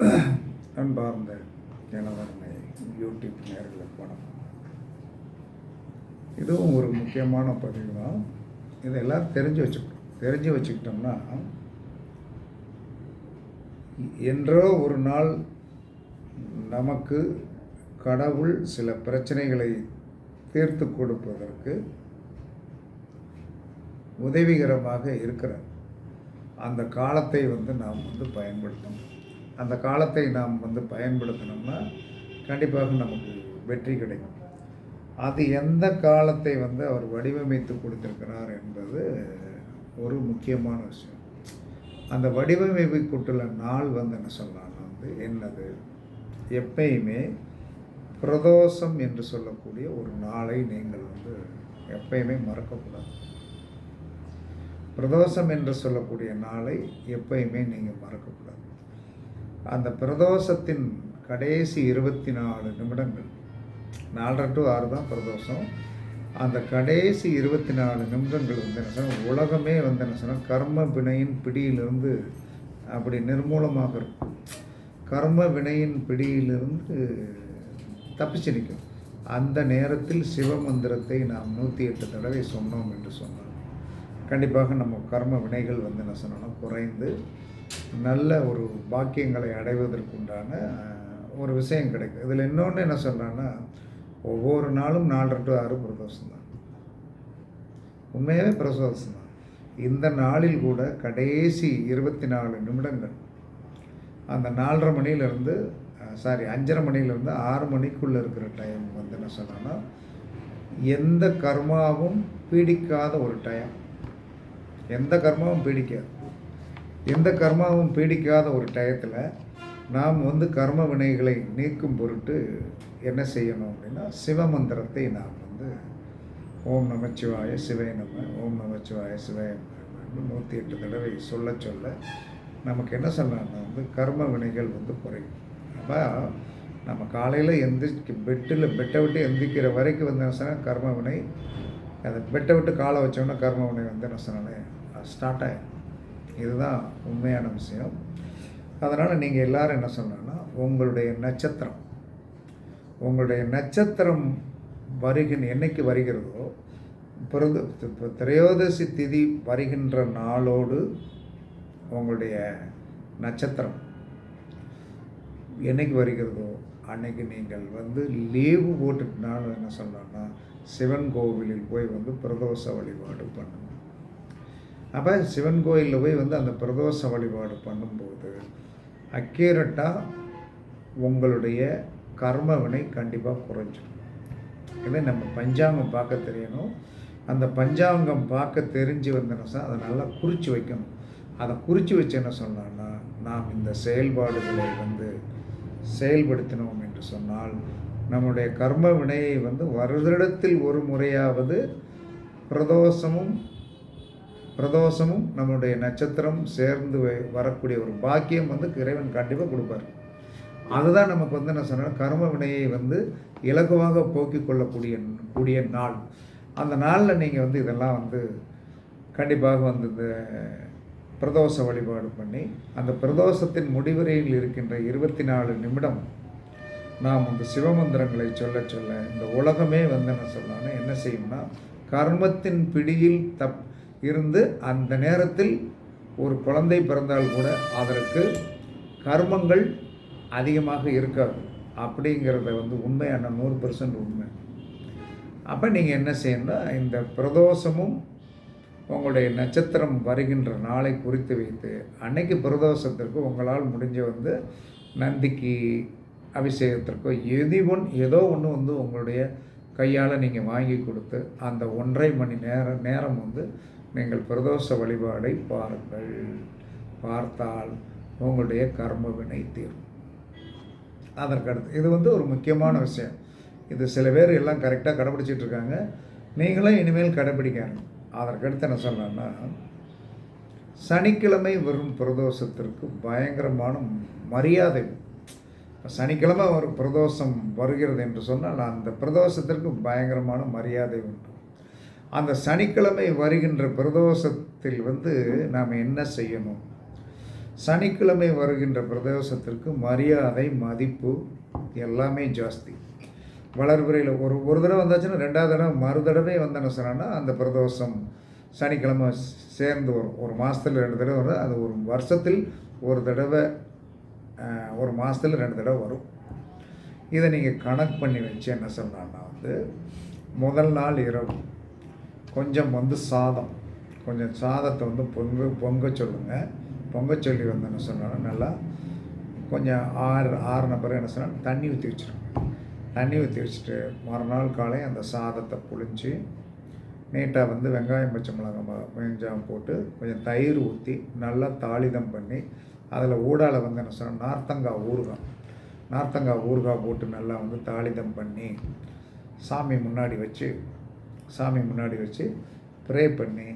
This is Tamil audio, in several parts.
அன்பார்ந்த எனதன்மை யூடியூப் நேர்களுக்கு வணக்கம் இதுவும் ஒரு முக்கியமான பதிவு தான். இதெல்லாம் தெரிஞ்சு வச்சுக்கணும் தெரிஞ்சு வச்சுக்கிட்டோம்னா என்றோ ஒரு நாள் நமக்கு கடவுள் சில பிரச்சனைகளை தீர்த்து கொடுப்பதற்கு உதவிகரமாக இருக்கிறார். அந்த காலத்தை வந்து நாம் வந்து பயன்படுத்தணும். அந்த காலத்தை நாம் வந்து பயன்படுத்தினோம்னா கண்டிப்பாக நமக்கு வெற்றி கிடைக்கும். அது எந்த காலத்தை வந்து அவர் வடிவமைத்து கொடுத்திருக்கிறார் என்பது ஒரு முக்கியமான விஷயம். அந்த வடிவமைப்புக்குள்ள நாள் வந்து என்ன சொல்லலாம் வந்து என்னது? எப்பயுமே பிரதோஷம் என்று சொல்லக்கூடிய ஒரு நாளை நீங்கள் வந்து எப்பயுமே மறக்கக்கூடாது. பிரதோஷம் என்று சொல்லக்கூடிய நாளை எப்பயுமே நீங்கள் மறக்கக்கூடாது. அந்த பிரதோஷத்தின் கடைசி இருபத்தி நாலு நிமிடங்கள் நாலரை டு ஆறு தான் பிரதோஷம். அந்த கடைசி இருபத்தி நாலு நிமிடங்கள் வந்து என்ன சொன்னால் உலகமே வந்து என்ன சொன்னால் கர்ம வினையின் பிடியிலிருந்து அப்படி நிர்மூலமாக இருக்கும். கர்ம வினையின் பிடியிலிருந்து தப்பிச்சு நிற்கும். அந்த நேரத்தில் சிவமந்திரத்தை நாம் நூற்றி எட்டு தடவை சொன்னோம் என்று சொன்னோம் கண்டிப்பாக நம்ம கர்ம வினைகள் வந்து என்ன சொன்னோம்னா குறைந்து நல்ல ஒரு பாக்கியங்களை அடைவதற்குண்டான ஒரு விஷயம் கிடைக்கும். இதில் இன்னொன்று என்ன சொல்கிறான்னா ஒவ்வொரு நாளும் நாலரை டு ஆறு பிரதோஷம் தான் உண்மையாகவே பிரதோஷம் தான் இந்த நாளில் கூட கடைசி இருபத்தி நாலு நிமிடங்கள். அந்த நாலரை மணியிலேருந்து சாரி அஞ்சரை மணிலேருந்து ஆறு மணிக்குள்ளே இருக்கிற டைம் வந்து என்ன சொன்னோன்னா எந்த கர்மாவும் பீடிக்காத ஒரு டைம் எந்த கர்மாவும் பீடிக்காது. எந்த கர்மாவும் பீடிக்காத ஒரு டயத்தில் நாம் வந்து கர்ம வினைகளை நீக்கும் பொருட்டு என்ன செய்யணும் அப்படின்னா சிவமந்திரத்தை நாம் வந்து ஓம் நமச்சிவாய சிவை நம்ம ஓம் நமச்சிவாய சிவை நூற்றி எட்டு தடவை சொல்ல சொல்ல நமக்கு என்ன சொல்லலாம்னா வந்து கர்ம வினைகள் வந்து குறையும். அப்போ நம்ம காலையில் எந்திரிக்க பெட்டில் பெட்டை விட்டு எந்திரிக்கிற வரைக்கும் வந்து என்ன சொன்னால் கர்ம வினை அதை பெட்டை விட்டு காலை வச்சோன்னா கர்ம வினை வந்து என்ன சொன்னாலே ஸ்டார்ட் ஆகிடும் இதுதான் உண்மையான விஷயம். அதனால் நீங்கள் எல்லோரும் என்ன சொன்னோன்னா உங்களுடைய நட்சத்திரம். உங்களுடைய நட்சத்திரம் வருகின் என்னைக்கு வருகிறதோ பிறகு திரையோதசி திதி வருகின்ற நாளோடு உங்களுடைய நட்சத்திரம். என்னைக்கு வருகிறதோ அன்னைக்கு நீங்கள் வந்து லீவு போட்டுக்கினாலும் என்ன சொல்லணும்னா சிவன் கோவிலில் போய் வந்து பிரதோஷ வழிபாடு பண்ணணும். அப்போ சிவன் கோயிலில் போய் வந்து அந்த பிரதோஷ வழிபாடு பண்ணும்போது அக்யூரட்டாக உங்களுடைய கர்ம வினை கண்டிப்பாக குறைஞ்சிடும். இதை நம்ம பஞ்சாங்கம் பார்க்க தெரியணும். அந்த பஞ்சாங்கம் பார்க்க தெரிஞ்சு வந்தோன்னா அதை நல்லா குறித்து வைக்கணும். அதை குறித்து வச்சு என்ன சொன்னான்னா நாம் இந்த செயல்பாடுகளை வந்து செயல்படுத்தினோம் என்று சொன்னால் நம்முடைய கர்ம வினையை வந்து வருடத்தில் ஒரு முறையாவது பிரதோஷமும் பிரதோஷமும் நம்மளுடைய நட்சத்திரம் சேர்ந்து வரக்கூடிய ஒரு பாக்கியம் வந்து இறைவன் கண்டிப்பாக கொடுப்பார். அதுதான் நமக்கு வந்து என்ன சொன்னால் கர்ம வினையை வந்து இலகுவாக போக்கிக் கொள்ளக்கூடிய கூடிய நாள். அந்த நாளில் நீங்கள் வந்து இதெல்லாம் வந்து கண்டிப்பாக வந்து இந்த பிரதோஷ வழிபாடு பண்ணி அந்த பிரதோஷத்தின் முடிவுரையில் இருக்கின்ற இருபத்தி நாலு நிமிடம் நாம் அந்த சிவமந்திரங்களை சொல்ல சொல்ல இந்த உலகமே வந்து என்ன சொல்லலாம்னா என்ன செய்யும்னா கர்மத்தின் பிடியில் தப் இருந்து அந்த நேரத்தில் ஒரு குழந்தை பிறந்தால் கூட அதற்கு கர்மங்கள் அதிகமாக இருக்காது. அப்படிங்கிறத வந்து உண்மையான நூறு பர்சன்ட் உண்மை. அப்போ நீங்கள் என்ன செய்யணும் இந்த பிரதோஷமும் உங்களுடைய நட்சத்திரம் வருகின்ற நாளை குறித்து வைத்து அன்னைக்கு பிரதோஷத்திற்கு உங்களால் முடிஞ்ச வந்து நந்திக்கு அபிஷேகத்திற்கோ எது ஒன் ஏதோ ஒன்று வந்து உங்களுடைய கையால் நீங்கள் வாங்கி கொடுத்து அந்த ஒன்றரை மணி நேரம் நேரம் வந்து நீங்கள் பிரதோஷ வழிபாடை பாருங்கள். பார்த்தால் உங்களுடைய கர்ம வினை தீரும். அதற்கடுத்து இது வந்து ஒரு முக்கியமான விஷயம். இது சில பேர் எல்லாம் கரெக்டாக கடைப்பிடிச்சிட்டு இருக்காங்க. நீங்களும் இனிமேல் கடைப்பிடிக்காங்க அதற்கடுத்து என்ன சொன்னேன்னா சனிக்கிழமை வரும் பிரதோஷத்திற்கு பயங்கரமான மரியாதை. சனிக்கிழமை ஒரு பிரதோஷம் வருகிறது என்று சொன்னால் அந்த பிரதோஷத்திற்கு பயங்கரமான மரியாதை உண்டு. அந்த சனிக்கிழமை வருகின்ற பிரதோஷத்தில் வந்து நாம் என்ன செய்யணும்? சனிக்கிழமை வருகின்ற பிரதோஷத்திற்கு மரியாதை மதிப்பு எல்லாமே ஜாஸ்தி. வளர்புறையில் ஒரு ஒரு தடவை வந்தாச்சுன்னா ரெண்டாவது தடவை மறு தடவை வந்தேன்னு சொன்னோன்னா அந்த பிரதோஷம் சனிக்கிழமை சேர்ந்து வரும். ஒரு மாதத்தில் ரெண்டு தடவை வரும் அது ஒரு வருஷத்தில் ஒரு தடவை ஒரு மாதத்தில் ரெண்டு தடவை வரும். இதை நீங்கள் கணக்கு பண்ணி வச்சு என்ன சொன்னான்னா வந்து முதல் நாள் இரவு கொஞ்சம் வந்து சாதம். கொஞ்சம் சாதத்தை வந்து பொங்க பொங்க சொல்லுங்கள் பொங்க சொல்லி வந்து என்ன சொன்னாலும் நல்லா கொஞ்சம் ஆறு ஆறுன பிறகு என்ன சொன்னால் தண்ணி ஊற்றி வச்சிருங்க. தண்ணி ஊற்றி வச்சுட்டு மறுநாள் காலை அந்த சாதத்தை புழிஞ்சு நீட்டாக வந்து வெங்காயம் பச்சை மிளகாய் கொஞ்சம் போட்டு கொஞ்சம் தயிர் ஊற்றி நல்லா தாளிதம் பண்ணி அதில் ஊடால வந்து என்ன சொன்னால் நார்த்தங்காய் ஊறுகாய். நார்த்தங்காய் ஊறுகாய் போட்டு நல்லா வந்து தாளிதம் பண்ணி சாமி முன்னாடி வச்சு சாமி முன்னாடி வச்சு ப்ரே பண்ணி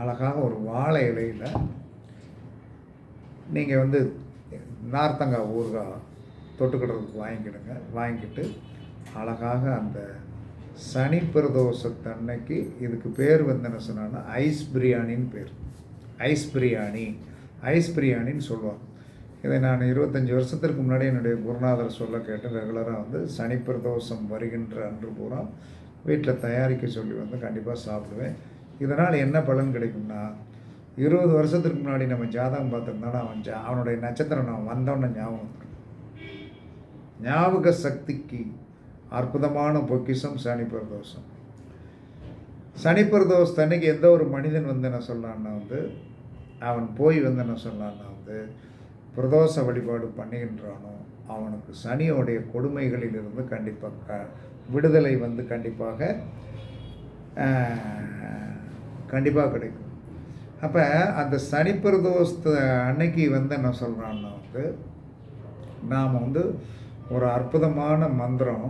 அழகாக ஒரு வாழை இலையில் நீங்கள் வந்து நார்த்தங்காய் ஊறுகாய் தொட்டுக்கிடுறதுக்கு வாங்கிக்கிடுங்க. வாங்கிக்கிட்டு அழகாக அந்த சனி பிரதோஷத்தன்னைக்கு இதுக்கு பேர் வந்து என்ன சொன்னான்னா ஐஸ் பிரியாணின்னு பேர். ஐஸ் பிரியாணி. ஐஸ் பிரியாணின்னு சொல்லுவாங்க. இதை நான் இருபத்தஞ்சி வருஷத்திற்கு முன்னாடி என்னுடைய குருநாதர் சொல்ல கேட்டு ரெகுலராக வந்து சனி பிரதோஷம் வருகின்ற அன்று பூரா வீட்டில் தயாரிக்க சொல்லி வந்து கண்டிப்பாக சாப்பிடுவேன். இதனால் என்ன பலன் கிடைக்கும்னா இருபது வருஷத்துக்கு முன்னாடி நம்ம ஜாதகம் பார்த்துருந்தாலும் அவன் ஜா அவனுடைய நட்சத்திரம் நான் வந்தோன்னே ஞாபகம் வந்துடும். ஞாபக சக்திக்கு அற்புதமான பொக்கிஷம் சனி பிரதோஷம். சனி பிரதோஷத்து அன்னைக்கு எந்த ஒரு மனிதன் வந்து என்ன சொல்லலான்னா வந்து அவன் போய் வந்து என்ன சொல்லலான்னா வந்து பிரதோஷ வழிபாடு பண்ணுகின்றானோ அவனுக்கு சனியோடைய கொடுமைகளிலிருந்து கண்டிப்பாக க விடுதலை வந்து கண்டிப்பாக கண்டிப்பாக கிடைக்கும். அப்போ அந்த சனி பிரதோஷத்து அன்னைக்கு வந்து என்ன சொல்கிறான்னா வந்து நாம் வந்து ஒரு அற்புதமான மந்திரம்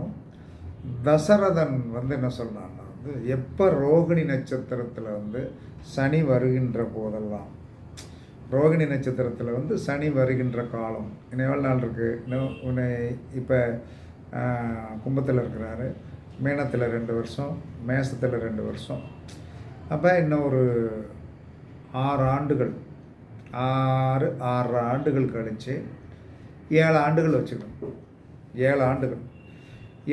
தசரதன் வந்து என்ன சொல்கிறான்னா வந்து எப்போ ரோகிணி நட்சத்திரத்தில் வந்து சனி வருகின்ற போதெல்லாம் ரோகிணி நட்சத்திரத்தில் வந்து சனி வருகின்ற காலம் இன்னும் எவ்வளோ நாள் இருக்குது இன்னும் உன்னை இப்போ கும்பத்தில் இருக்கிறாரு. மீனத்தில் ரெண்டு வருஷம் மேசத்தில் ரெண்டு வருஷம். அப்போ இன்னும் ஒரு ஆறு ஆண்டுகள். ஆறு ஆறு ஆண்டுகள் கழித்து ஏழு ஆண்டுகள் வச்சுக்கணும். ஏழு ஆண்டுகள்.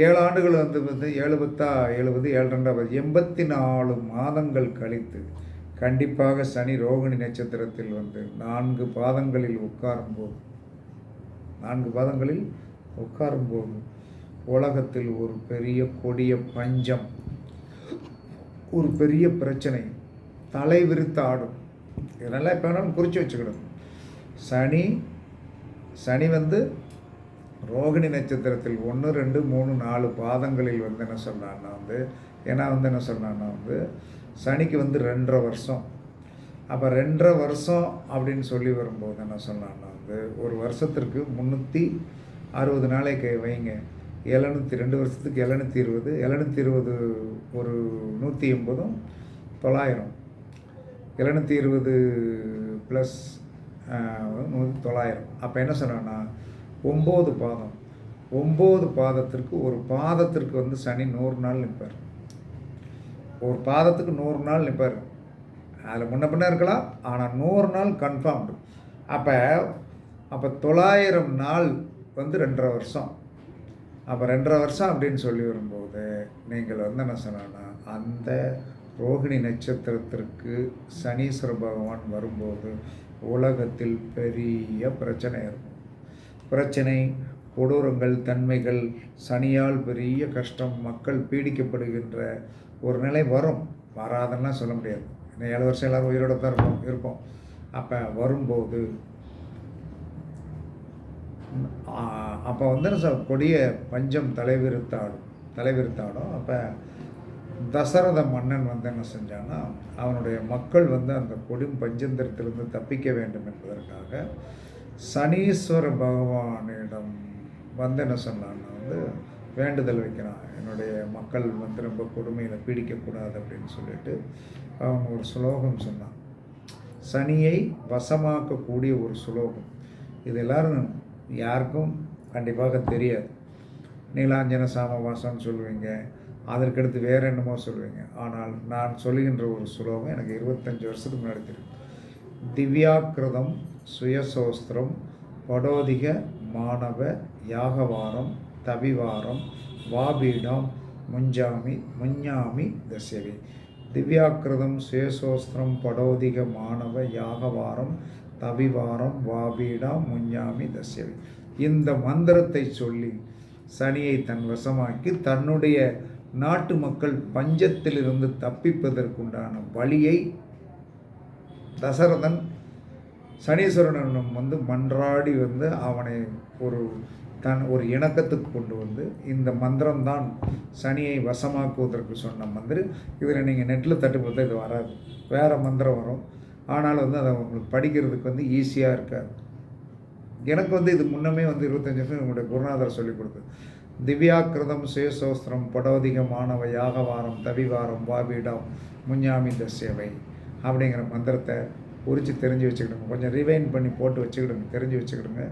ஏழு ஆண்டுகள் வந்து வந்து ஏழு பத்தா எழுபது ஏழு ரெண்டாவது. எண்பத்தி நாலு மாதங்கள் கழித்து கண்டிப்பாக சனி ரோகிணி நட்சத்திரத்தில் வந்து நான்கு பாதங்களில் உட்காரும்போது நான்கு பாதங்களில் உட்காரும்போது உலகத்தில் ஒரு பெரிய கொடிய பஞ்சம் ஒரு பெரிய பிரச்சனை. தலை விரித்து ஆடும். இதெல்லாம் இப்போ வேணாலும் குறித்து வச்சுக்கிடும் சனி சனி வந்து ரோகிணி நட்சத்திரத்தில் ஒன்று ரெண்டு மூணு நாலு பாதங்களில் வந்து என்ன சொன்னான்னா வந்து ஏன்னா வந்து என்ன சொன்னான்னா வந்து சனிக்கு வந்து ரெண்டரை வருஷம். அப்போ ரெண்டரை வருஷம் அப்படின்னு சொல்லி வரும்போது என்ன சொன்னான்னா வந்து ஒரு வருஷத்திற்கு முந்நூற்றி அறுபது நாளைக்கு வைங்க. எழுநூற்றி ரெண்டு வருஷத்துக்கு எழுநூற்றி இருபது எழுநூற்றி இருபது ஒரு நூற்றி எண்பதும் தொள்ளாயிரம். எழுநூற்றி இருபது ப்ளஸ் தொள்ளாயிரம். அப்போ என்ன சொன்னான்னா ஒம்பது பாதம். ஒம்பது பாதத்திற்கு ஒரு பாதத்திற்கு வந்து சனி நூறு நாள் நிற்பார். ஒரு பாதத்துக்கு நூறு நாள் நிற்பார். அதில் முன்ன பின்ன இருக்கலாம் ஆனால் நூறு நாள் கன்ஃபார்ம்டு அப்போ அப்போ தொள்ளாயிரம் நாள் வந்து ரெண்டரை வருஷம். அப்போ ரெண்டரை வருஷம் அப்படின்னு சொல்லி வரும்போது நீங்கள் வந்து என்ன சொன்னா அந்த ரோகிணி நட்சத்திரத்திற்கு சனீஸ்வர பகவான் வரும்போது உலகத்தில் பெரிய பிரச்சனை இருக்கும். பிரச்சனை கொடூரங்கள் தன்மைகள் சனியால் பெரிய கஷ்டம் மக்கள் பீடிக்கப்படுகின்ற ஒரு நிலை வரும். வராதுன்னா சொல்ல முடியாது. இன்னும் ஏழு வருஷம் எல்லோரும் உயிரோடு தான் இருப்போம் இருப்போம். அப்போ வரும்போது அப்போ வந்து என்ன கொடிய பஞ்சம் தலைவிரித்தாடும் தலைவிரித்தாடும் அப்போ தசரத மன்னன் வந்து என்ன செஞ்சான்னா அவனுடைய மக்கள் வந்து அந்த கொடும் பஞ்சந்திரத்திலிருந்து தப்பிக்க வேண்டும் என்பதற்காக சனீஸ்வர பகவானிடம் வந்து என்ன சொன்னான்னா வந்து வேண்டுதல் வைக்கிறான். என்னுடைய மக்கள் வந்து ரொம்ப கொடுமையில் பீடிக்கக்கூடாது அப்படின்னு சொல்லிட்டு அவன் ஒரு சுலோகம் சொன்னான். சனியை வசமாக்கக்கூடிய ஒரு சுலோகம். இது எல்லாரும் யாருக்கும் கண்டிப்பாக தெரியாது. நீலாஞ்சன சாமவாசம்னு சொல்லுவீங்க. அதற்கடுத்து வேறு என்னமோ சொல்லுவீங்க. ஆனால் நான் சொல்லுகின்ற ஒரு சுலோகம் எனக்கு இருபத்தஞ்சி வருஷத்துக்கு முன்னாடி தெரியும். திவ்யாக்கிருதம் சுயசோஸ்திரம் படோதிக மாணவ யாகவாரம் தவிவாரம் வாபீடம் முஞ்சாமி முஞ்ஞாமி தசவி திவ்யாக்கிருதம் சுயசோஸ்திரம் படோதிக மாணவ யாகவாரம் தவிவாரம் வாபீடா முஞ்ஞாமி தசவி இந்த மந்திரத்தை சொல்லி சனியை தன் வசமாக்கி தன்னுடைய நாட்டு மக்கள் பஞ்சத்திலிருந்து தப்பிப்பதற்குண்டான வழியை தசரதன் சனீஸ்வரனிடம் வந்து மன்றாடி வந்து அவனை ஒரு தன் ஒரு இணக்கத்துக்கு கொண்டு வந்து இந்த மந்திரம்தான் சனியை வசமாக்குவதற்கு சொன்ன மந்திரம். இதில் நீங்கள் நெட்டில் தட்டு பார்த்தா இது வராது. வேறு மந்திரம் வரும். ஆனால் வந்து அதை உங்களுக்கு படிக்கிறதுக்கு வந்து ஈஸியாக இருக்காது. எனக்கு வந்து இது முன்னமே வந்து இருபத்தஞ்சி வருஷம் என்னுடைய குருநாதர் சொல்லிக் கொடுத்தது. திவ்யாக்கிருதம் சுயசோஸ்திரம் படோதிக மாணவ யாகவாரம் தவிவாரம் வாபீடம் முஞ்ஞாமிந்த சேவை அப்படிங்கிற மந்திரத்தை உரித்து தெரிஞ்சு வச்சுக்கிடுங்க. கொஞ்சம் ரிவைன் பண்ணி போட்டு வச்சுக்கிடுங்க தெரிஞ்சு வச்சுக்கிடுங்க.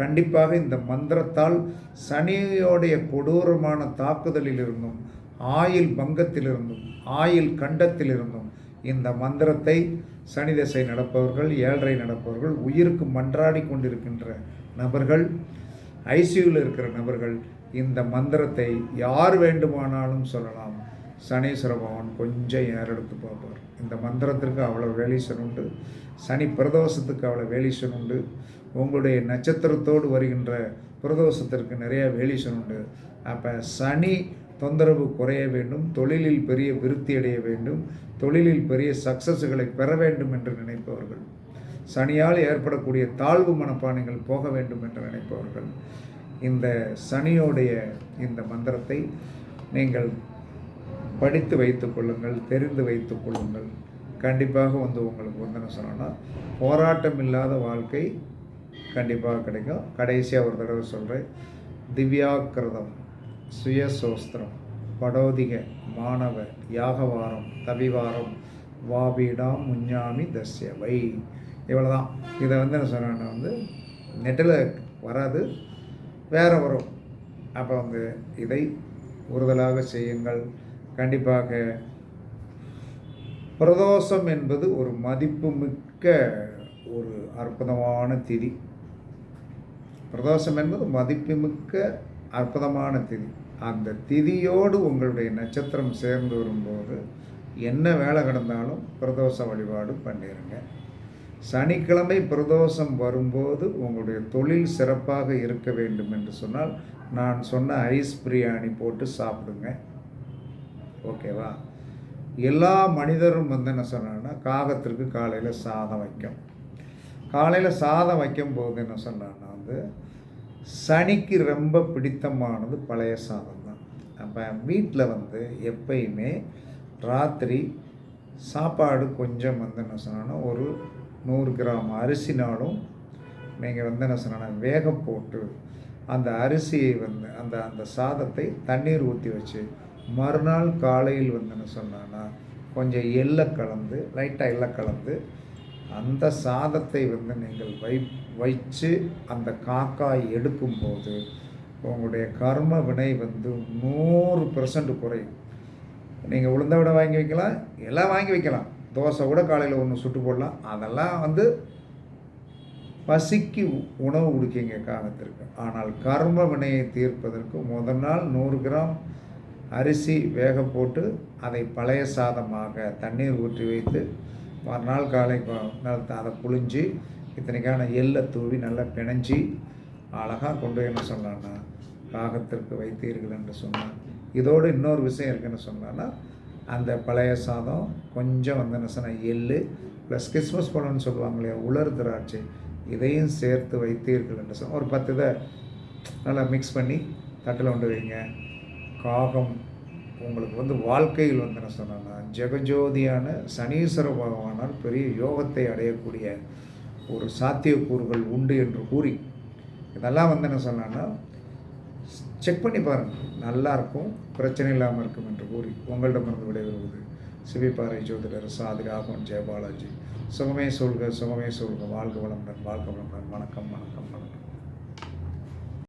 கண்டிப்பாக இந்த மந்திரத்தால் சனியோடைய கொடூரமான தாக்குதலில் இருந்தும் ஆயில் பங்கத்திலிருந்தும் ஆயில் கண்டத்திலிருந்தும் இந்த மந்திரத்தை சனி திசை நடப்பவர்கள் ஏழரை நடப்பவர்கள் உயிருக்கு மன்றாடி கொண்டிருக்கின்ற நபர்கள் ஐசியூவில் இருக்கிற நபர்கள் இந்த மந்திரத்தை யார் வேண்டுமானாலும் சொல்லலாம். சனீஸ்வர பகவான் கொஞ்சம் ஏறெடுத்து பார்ப்பார். இந்த மந்திரத்திற்கு அவ்வளோ வேலீசன் உண்டு. சனி பிரதோஷத்துக்கு அவ்வளோ வேலீசன் உண்டு. உங்களுடைய நட்சத்திரத்தோடு வருகின்ற பிரதோஷத்திற்கு நிறைய வேலீசன் உண்டு. அப்போ சனி தொந்தரவு குறைய வேண்டும் தொழிலில் பெரிய விருத்தி அடைய வேண்டும் தொழிலில் பெரிய சக்சஸ்களை பெற வேண்டும் என்று நினைப்பவர்கள். சனியால் ஏற்படக்கூடிய தாழ்வு மனப்பானைகள் போக வேண்டும் என்று நினைப்பவர்கள். இந்த சனியோடைய இந்த மந்திரத்தை நீங்கள் படித்து வைத்து கொள்ளுங்கள் தெரிந்து வைத்து கொள்ளுங்கள். கண்டிப்பாக வந்து உங்களுக்கு வந்து என்ன சொன்னோன்னா போராட்டம் இல்லாத வாழ்க்கை கண்டிப்பாக கிடைக்கும். கடைசியாக ஒரு தடவை சொல்கிறேன் திவ்யாக்கிரதம். சுயசோஸ்திரம். படோதிக மாணவ யாகவாரம் தவிவாரம் வாபீடாம் முஞ்ஞாமி தஸ்யவை. இவ்வளோ தான் இதை வந்து என்ன சொன்னேன்னா வந்து நெட்டில் வராது வேறு வரும். அப்போ வந்து இதை உறுதலாக செய்யுங்கள். கண்டிப்பாக பிரதோஷம் என்பது ஒரு மதிப்புமிக்க ஒரு அற்புதமான திதி. பிரதோஷம் என்பது மதிப்புமிக்க அற்புதமான திதி. அந்த திதியோடு உங்களுடைய நட்சத்திரம் சேர்ந்து வரும்போது என்ன வேலை கிடந்தாலும் பிரதோஷ வழிபாடு பண்ணிடுங்க சனிக்கிழமை பிரதோஷம் வரும்போது உங்களுடைய தொழில் சிறப்பாக இருக்க வேண்டும் என்று சொன்னால் நான் சொன்ன ஐஸ் பிரியாணி போட்டு சாப்பிடுங்க. ஓகேவா? எல்லா மனிதரும் வந்து என்ன சொன்னாங்கன்னா காகத்திற்கு காலையில் சாதம் வைக்கும். காலையில் சாதம் வைக்கும் போது என்ன சொன்னான்னா வந்து சனிக்கு ரொம்ப பிடித்தமானது பழைய சாதம் தான். அப்போ வீட்டில் வந்து எப்பயுமே ராத்திரி சாப்பாடு கொஞ்சம் வந்து என்ன சொன்னோன்னா ஒரு நூறு கிராம் அரிசினாலும் நீங்கள் வந்து என்ன சொன்னால் வேக போட்டு அந்த அரிசியை வந்து அந்த அந்த சாதத்தை தண்ணீர் ஊற்றி வச்சு மறுநாள் காலையில் வந்து என்ன சொன்னான்னா கொஞ்சம் எள்ள கலந்து லைட்டாக எள்ள கலந்து அந்த சாதத்தை வந்து நீங்கள் வை வச்சு அந்த காக்காய் எடுக்கும்போது உங்களுடைய கர்ம வினை வந்து நூறு பர்சன்ட் குறையும். நீங்கள் உளுந்த விட வாங்கி வைக்கலாம் எல்லாம் வாங்கி வைக்கலாம். தோசை கூட காலையில் ஒன்று சுட்டு போடலாம். அதெல்லாம் வந்து பசிக்கு உணவு கொடுக்கிங்க காலத்திற்கு. ஆனால் கர்ம வினையை தீர்ப்பதற்கு முதல் நாள் நூறு கிராம் அரிசி வேக போட்டு அதை பழைய சாதமாக தண்ணீர் ஊற்றி வைத்து மறுநாள் காலை அதை புழிஞ்சு இத்தனைக்கான எல்லை தூவி நல்லா பிணைஞ்சி அழகாக கொண்டு என்ன சொன்னான்னா காகத்திற்கு வைத்தீர்கள் என்று சொன்னான். இதோடு இன்னொரு விஷயம் இருக்குன்னு சொன்னான்னா அந்த பழைய சாதம் கொஞ்சம் வந்து என்ன சொன்னால் எள் ப்ளஸ் கிறிஸ்மஸ் பழம்னு சொல்லுவாங்க இல்லையா உலர் திராட்சை இதையும் சேர்த்து வைத்தீர்கள் என்று சொன்னால் ஒரு பத்து இதை நல்லா மிக்ஸ் பண்ணி தட்டில் கொண்டு வைங்க. காகம் உங்களுக்கு வந்து வாழ்க்கையில் வந்து என்ன சொன்னேன்னா ஜெகஜோதியான சனீஸ்வர பகவானால் பெரிய யோகத்தை அடையக்கூடிய ஒரு சாத்தியக்கூறுகள் உண்டு என்று கூறி இதெல்லாம் வந்து என்ன சொன்னான்னா செக் பண்ணி பாருங்கள் நல்லாயிருக்கும் பிரச்சனை இல்லாமல் இருக்கும் என்று கூறி உங்களிடமிருந்து விடைபெறுவது சிவிப்பாறை ஜோதிடர் சாதி ராகவன் ஜெயபாலாஜி. சுகமே சொல்க சுகமே சொல்க. வாழ்க வளமுடன் வாழ்க வளமுடன். வணக்கம் வணக்கம் வணக்கம்.